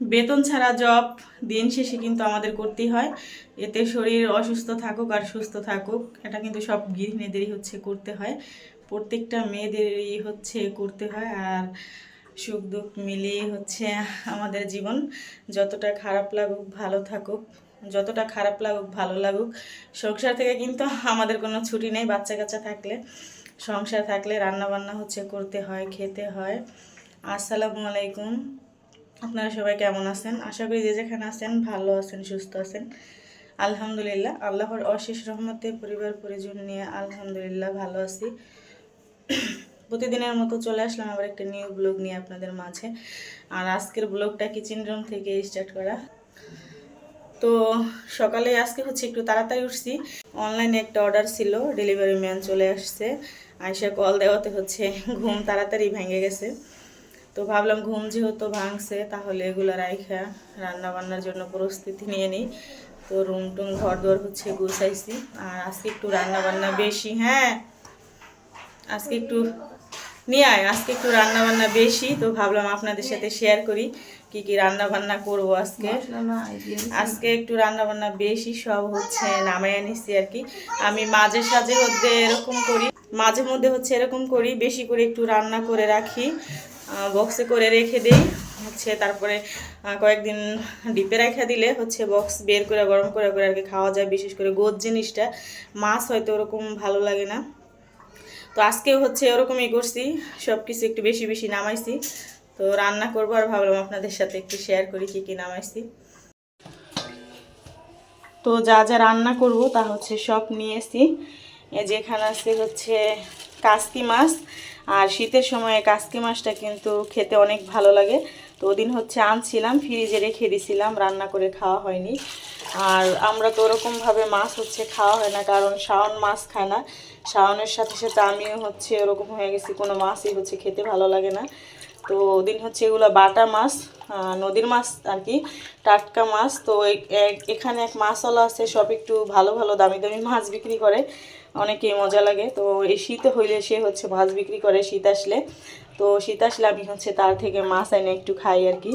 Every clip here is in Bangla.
বেতন ছাড়া জব দিন শেষে কিন্তু আমাদের করতেই হয়। এতে শরীর অসুস্থ থাকুক আর সুস্থ থাকুক, এটা কিন্তু সব গৃহিণীদেরই হচ্ছে করতে হয়। প্রত্যেকটা মেয়েদেরই হচ্ছে করতে হয় আর সুখ দুঃখ মিলিয়ে হচ্ছে আমাদের জীবন। যতটা খারাপ লাগুক, ভালো থাকুক। যতটা খারাপ লাগুক, ভালো লাগুক। সংসার থেকে কিন্তু আমাদের কোনো ছুটি নেই, বাচ্চা কাচ্চা থাকলে। সংসার থাকলে রান্না বান্না হচ্ছে করতে হয়, খেতে হয়। আসসালামু আলাইকুম। আপনারা সবাই কেমন আছেন? আশা করি যে যেখানে আছেন ভালো আছেন, সুস্থ আছেন। আলহামদুলিল্লাহ, আল্লাহর অশেষ রহমতে পরিবার পরিজন নিয়ে আলহামদুলিল্লাহ ভালো আছি। প্রতিদিনের মতো চলে আসলাম আবার একটা নিউ ব্লগ নিয়ে আপনাদের মাঝে। আর আজকের ব্লগটা কিচেন রুম থেকে স্টার্ট করা। তো সকালে আজকে হচ্ছে একটু তাড়াতাড়ি উঠছি। অনলাইনে একটা অর্ডার ছিল ডেলিভারি ম্যান চলে আসছে। আয়সা কল দেওয়াতে হচ্ছে, ঘুম তাড়াতাড়ি ভেঙে গেছে। তো ভাবলাম ঘুম যেহেতু ভাঙছে তাহলে এগুলো রাইখা রান্না বান্নার জন্য প্রস্তুতি নিয়ে নিই। তো রুম টুম ঘর দর হচ্ছে গুছাইছি। আর আজকে একটু রান্না বান্না বেশি হ্যাঁ। আজকে একটু নিয়ে আয় আজকে একটু রান্না বান্না বেশি। তো ভাবলাম আপনাদের সাথে শেয়ার করি কি কি রান্না বান্না করব আজকে। আজকে একটু রান্না বান্না বেশি সব হচ্ছে নামাইয়া নিচ্ছি আর কি। আমি মাঝে সাঝে মধ্যে এরকম করি মাঝে মধ্যে হচ্ছে এরকম করি বেশি করে একটু রান্না করে রাখি। বক্সে করে রেখে দিই। হচ্ছে তারপরে কয়েকদিন ডিপে রেখে দিলে হচ্ছে বক্স বের করে, গরম করে করে আর কি খাওয়া যায়, বিশেষ করে গোদ জিনিসটা। মাছ হয়তো ওরকম ভালো লাগে না। তো আজকেও হচ্ছে ওরকমই করছি সব কিছু একটু বেশি বেশি নামাইছি। তো রান্না করব আর ভাবলাম আপনাদের সাথে একটু শেয়ার করি কী কী নামাইছি। তো যা যা রান্না করব তা হচ্ছে সব নিয়েছি। যেখানে আছে হচ্ছে কাস্তি মাছ। আর শীতের সময় কাস্কি মাছটা কিন্তু খেতে অনেক ভালো লাগে। তো ওদিন হচ্ছে আনছিলাম, ফ্রিজে রেখে দিছিলাম, রান্না করে খাওয়া হয়নি। আর আমরা তো ওরকমভাবে মাছ হচ্ছে খাওয়া হয় না, কারণ শাওন মাছ খায় না। শাওনের সাথে সাথে আমিও হচ্ছে ওরকম হয়ে গেছি, কোনো মাছই হচ্ছে খেতে ভালো লাগে না। তো ওদিন হচ্ছে এগুলো বাটা মাছ নদীর মাছ আর কি, টাটকা মাছ। তো এখানে এক মাছওয়ালা আছে, সব একটু ভালো ভালো দামি দামি মাছ বিক্রি করে। অনেকেই মজা লাগে। তো এই শীত হইলে সে হচ্ছে মাছ বিক্রি করে শীত আসলে। তো শীত আসলে আমি হচ্ছে তার থেকে মাছ এনে একটু খাই আর কি,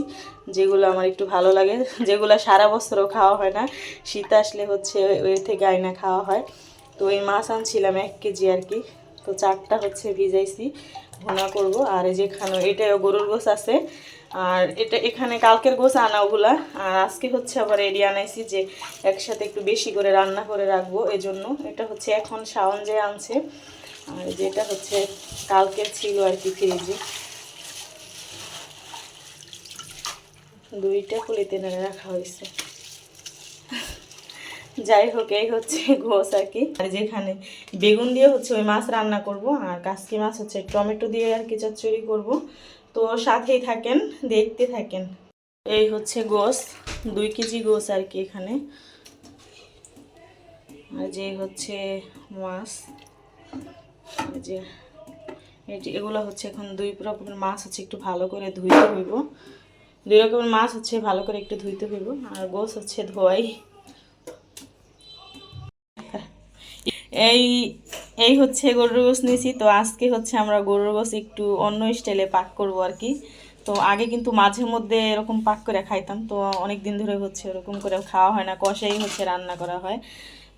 যেগুলো আমার একটু ভালো লাগে। যেগুলো সারা বছরও খাওয়া হয় না, শীত আসলে হচ্ছে ওই থেকে আয়না খাওয়া হয়। তো এই মাছ আনছিলাম এক কেজি আর কি। তো চারটা হচ্ছে ভিজাইছি। ভুনা করব। আর এই যেখানে এটাও গরুর গোছ আছে। আর এটা এখানে কালকের গোছ আনা ওগুলা আর আজকে হচ্ছে আবার এডি আনাইছি যে একসাথে একটু বেশি করে রান্না করে রাখব। এজন্য এটা হচ্ছে এখন শাওন যে আনছে। আর যেটা হচ্ছে কালকের ছিল আর কি ফ্রিজে। দুইটা নেড়ে রাখা হয়েছে। যাই হোক, এই হচ্ছে ঘোষ আর কি। আর যেখানে বেগুন দিয়ে হচ্ছে ওই মাছ রান্না করব, আর কাসকি মাছ হচ্ছে টমেটো দিয়ে আর কি চচ্চড়ি করব। তো সাথেই থাকেন, দেখতে থাকেন। এই হচ্ছে গোস, দুই কেজি গোস আর কি এখানে। আর যে হচ্ছে মাছ যে যে এগুলো হচ্ছে এখন দুই রকমের মাছ হচ্ছে একটু ভালো করে ধুইতে হইব। দুই রকমের মাছ হচ্ছে ভালো করে একটু ধুইতে হইব, আর গোস হচ্ছে ধোয়াই। এই এই হচ্ছে গরুর গোস নিয়েছি তো আজকে হচ্ছে আমরা গরুর গোস একটু অন্য স্টাইলে পাক করব আর কি। তো আগে কিন্তু মাঝে মধ্যে এরকম পাক করে খাইতাম তো অনেক দিন ধরে হচ্ছে এরকম করে খাওয়া হয় না কষাই হচ্ছে রান্না করা হয়।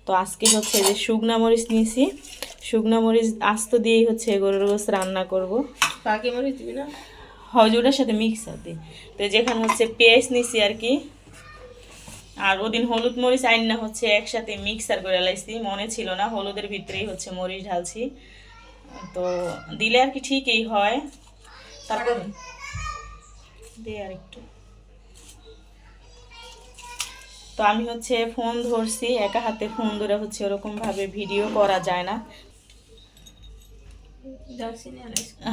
তো আজকে হচ্ছে যে শুকনা মরিচ নিয়েছি শুকনা মরিচ আস্ত দিয়েই হচ্ছে গরুর গোস রান্না করব। পাকি মরিচ দিবি না? হজুরের সাথে মিক্সার দিই। তো যেখানে হচ্ছে পেঁয়াজ নিছি আর কি আর ওদিন হলুদ মরিচ আইন না হচ্ছে একসাথে মিক্সার করে লাইছি মনে ছিল না হলুদের ভিতরেই হচ্ছে মরিচ ঢালছি। তো দিলে আর কি ঠিকই হয়। তারপর দে আর একটু। তো আমি হচ্ছে ফোন ধরছি একা হাতে ফোন ধরে হচ্ছে ওরকম ভাবে ভিডিও করা যায় না।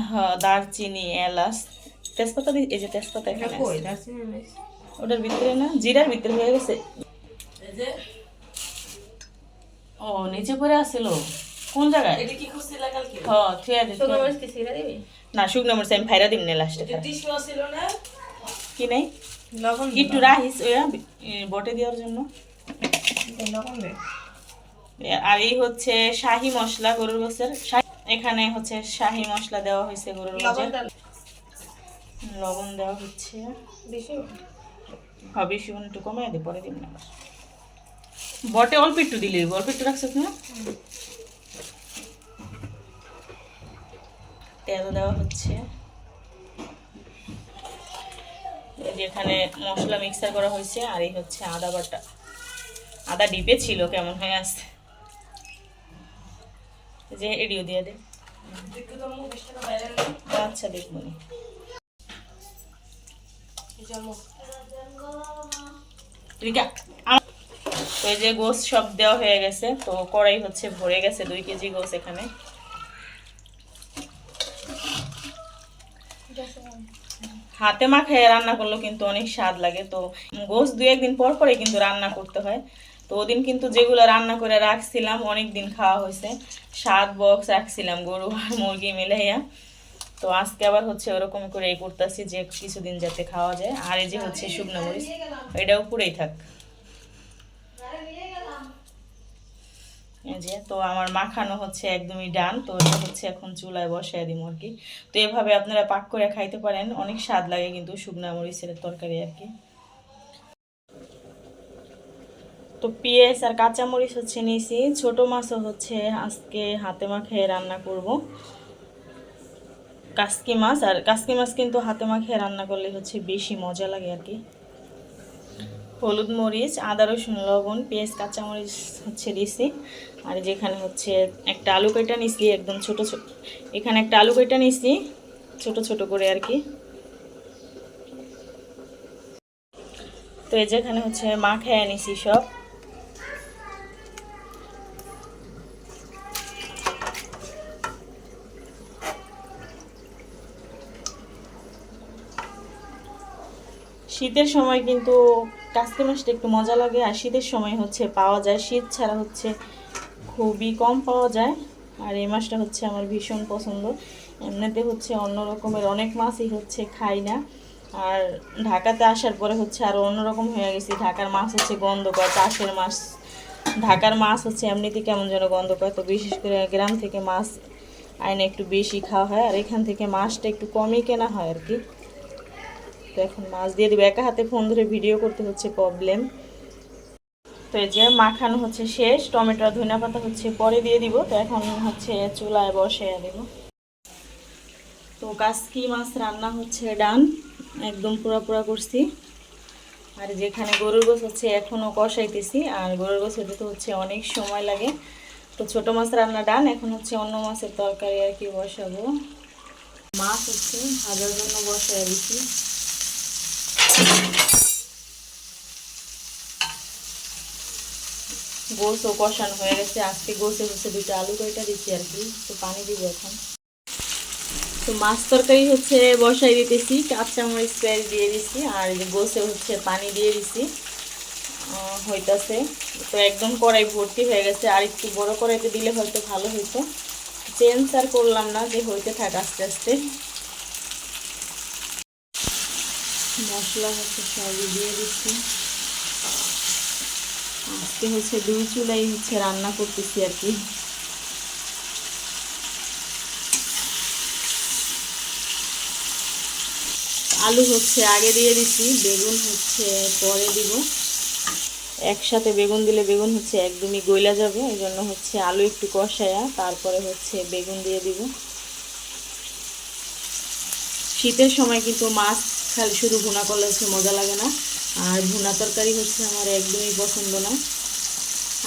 হ্যাঁ দারচিনি এলাচ। তেজপাতা এই যে তেজপাতা এখানে আছে। ওটার ভিতরে না জিরার ভিতরে হয়ে গেছে। ও নিচে পরে আসছিল। কোন জায়গায়? এটা কি খুশিলা কালকে? হ থুয়া দে শুকনো থুয়া দে। মরিচ কি ছিড়া দিবি? না শুকনো মরিচ আমি ফাইরা দিম না লাস্টে টিস্যু ছিল না? কি নাই? লবণ একটু রাখিস ওয়া বটে দেওয়ার জন্য। লবণ দে। আর এই হচ্ছে শাহি মশলা গরুর গোসের এখানে হচ্ছে শাহি মশলা দেওয়া হয়েছে গরুর ডাল লবণ দেওয়া হচ্ছে। বেশি। হ্যাঁ বেশি একটু কমাই দে, পরে দিন না আবার। বটে অল্প একটু দিলে। অল্প একটু রাখছিস না তেল দেওয়া হচ্ছে যেখানে মশলা মিক্সার করা হয়েছে, আর এই হচ্ছে আদা বাটা আদা ডিপে ছিল, কেমন হয়ে আসছে যে এডিও দিয়ে দে আচ্ছা দেখব। এই যে গোস সব দেওয়া হয়ে গেছে, তো কড়াই হচ্ছে ভরে গেছে, দুই কেজি গোস এখানে। হাতে মাখায় রান্না করলেও কিন্তু অনেক স্বাদ লাগে। তো গোস দুই একদিন পর পরে কিন্তু রান্না করতে হয়। তো ওদিন কিন্তু যেগুলো রান্না করে রাখছিলাম অনেক দিন খাওয়া হয়েছে। সাত বক্স রাখছিলাম গরু আর মুরগি মিলাইয়া। তো আজকে আবার হচ্ছে ওরকম করে এই করতেছি যে কিছুদিন যাতে খাওয়া যায়। আর এই যে হচ্ছে শুকনো মরিচ, এটাও পুরেই থাক। যে, তো আমার মাখানো হচ্ছে একদমই ডান, তো এটা হচ্ছে এখন চুলায় বসায় দিই আর কি। তো এভাবে আপনারা পাক করে খাইতে পারেন, অনেক স্বাদ লাগে কিন্তু শুকনা মরিচের তরকারি আর কি। তো পেঁয়াজ আর কাঁচা মরিচ হচ্ছে নিয়েছি, ছোটো মাছও হচ্ছে আজকে হাতে মাখিয়ে রান্না করব। কাসকি মাছ, আর কাসকি মাছ কিন্তু হাতে মাখিয়ে রান্না করলে হচ্ছে বেশি মজা লাগে আর কি। হলুদ মরিচ, আদা, রসুন, লবণ, পেঁয়াজ কাঁচা মরিচ হচ্ছে দিছি। আর যেখানে হচ্ছে একটা আলু কেটে নিছি, একদম ছোট ছোট এখানে একটা আলু কেটে নিছি, ছোট ছোট করে আর কি। তো এই যেখানে হচ্ছে মা খেয়ে নিছি সব। শীতের সময় কিন্তু কাস্তে মাছটা একটু মজা লাগে, আর শীতের সময় হচ্ছে পাওয়া যায়, শীত ছাড়া হচ্ছে খুবই কম পাওয়া যায়। আর এই মাছটা হচ্ছে আমার ভীষণ পছন্দ। এমনিতে হচ্ছে অন্য রকমের অনেক মাছই হচ্ছে খাই না। আর ঢাকাতে আসার পরে হচ্ছে আরও অন্যরকম হয়ে গেছি। ঢাকার মাছ হচ্ছে গন্ধ করে চাষের মাছ, ঢাকার মাছ হচ্ছে এমনিতে কেমন যেন গন্ধ করে তো বিশেষ করে গ্রাম থেকে মাছ আইনে একটু বেশি খাওয়া হয়, আর এখান থেকে মাছটা একটু কমই কেনা হয় আর কি। তো এখন মাছ দিয়ে দেবো। একা হাতে ফোন ধরে ভিডিও করতে হচ্ছে প্রবলেম তো এই যে মাখানো হচ্ছে শেষ, টমেটো আর ধনিয়া পাতা হচ্ছে পরে দিয়ে দিব। তো এখন হচ্ছে চুলায় বসে দেব। তো কাসকি মাছ রান্না হচ্ছে ডান, একদম পুরা পুরা করছি। আর যেখানে গরুর গোছ হচ্ছে এখনও কষাইতেছি, আর গরুর গোছ হতে তো হচ্ছে অনেক সময় লাগে। তো ছোট মাছ রান্না ডান, এখন হচ্ছে অন্য মাছের তরকারি আর কি বসাবো। মাছ হচ্ছে ভাজার জন্য বসাই দিচ্ছি গোসও কষানো হয়ে গেছে। আজকে গোসে গোসে দুটো আলু কয়টা দিচ্ছি আর কি? তো পানি দিব এখন। তো মাছ তরকারি হচ্ছে বসাই দিতেছি। কাঁচা মরিচ পেঁয়াজ দিয়ে দিছি আর গোসে হচ্ছে পানি দিয়ে দিছি। হইতাছে। তো একদম কড়াই ভর্তি হয়ে গেছে। আর একটু বড় কড়াইতে দিলে হয়তো ভালো হইতো। চেঞ্জ আর করলাম না, যে হইতে থাক আস্তে আস্তে। মশলা হচ্ছে সবই দিয়ে দিচ্ছি। আজকে হচ্ছে দুই চুলাই হচ্ছে রান্না করতেছি আর কি। আলু হচ্ছে আগে দিয়ে দিচ্ছি, বেগুন হচ্ছে পরে দিব। একসাথে বেগুন দিলে বেগুন হচ্ছে একদমই গইলা যাবে, এই জন্য হচ্ছে আলু একটু কষায়া তারপরে হচ্ছে বেগুন দিয়ে দিব। শীতের সময় কিন্তু মাছ খালি শুধু ভুনা করলে হচ্ছে মজা লাগে না। আর ভুনা তরকারি হচ্ছে আমার একদমই পছন্দ না।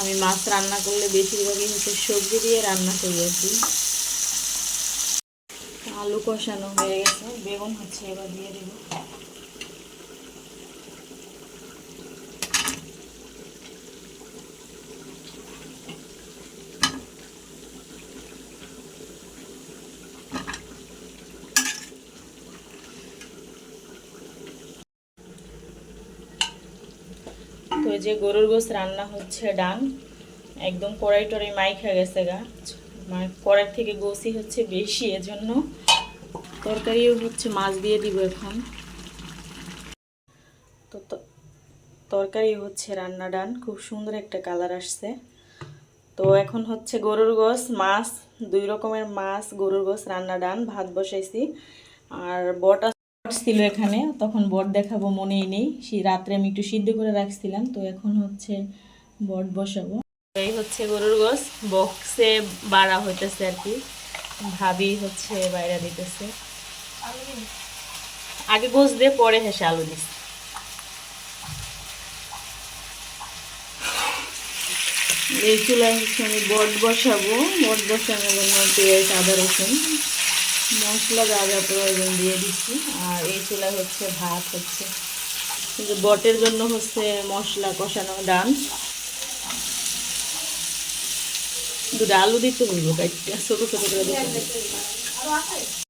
আমি মাছ রান্না করলে বেশিরভাগই হচ্ছে সবজি দিয়ে রান্না করি আর কি। আলু কষানো হয়ে গেছে, বেগুন হচ্ছে এবার দিয়ে দেব। এই যে গরুর গোস রান্না হচ্ছে ডান, একদম কড়াই টড়াই হয়ে গেছে গা। মানে কড়াই থেকে গোসই হচ্ছে বেশি, এজন্য তরকারিও হচ্ছে মাছ দিয়ে দিব এখন। ত- তরকারি হচ্ছে রান্না ডান, খুব সুন্দর একটা কালার আসছে। তো এখন হচ্ছে গরুর গোস মাছ, দুই রকমের মাছ, গরুর গোস রান্না ডান, ভাত বসাইছি। আর বটা ছিল এখানে, তখন বট দেখাবো মনেই নেই। সেই রাত্রে আমি একটু সিদ্ধ করে রাখছিলাম, তো এখন হচ্ছে বট বসাবো। এই হচ্ছে গরুর গোস বক্সে বাড়া হইতেছে আর কি। ভাবি হচ্ছে বাইরে দিতেছে। আগে গোস দিয়ে পরে হেসে আলু দিস এই চুলায় হচ্ছে আমি বট বসাবো। বট বসানোর জন্য পেঁয়াজ, আদা, রসুন। মশলা যা যা প্রয়োজন দিয়ে দিচ্ছি। আর এই চুলায় হচ্ছে ভাত হচ্ছে। কিন্তু বটের জন্য হচ্ছে মশলা কষানো ডান দুটো আলু দিতে বলব ছোটো ছোটো করে দিতে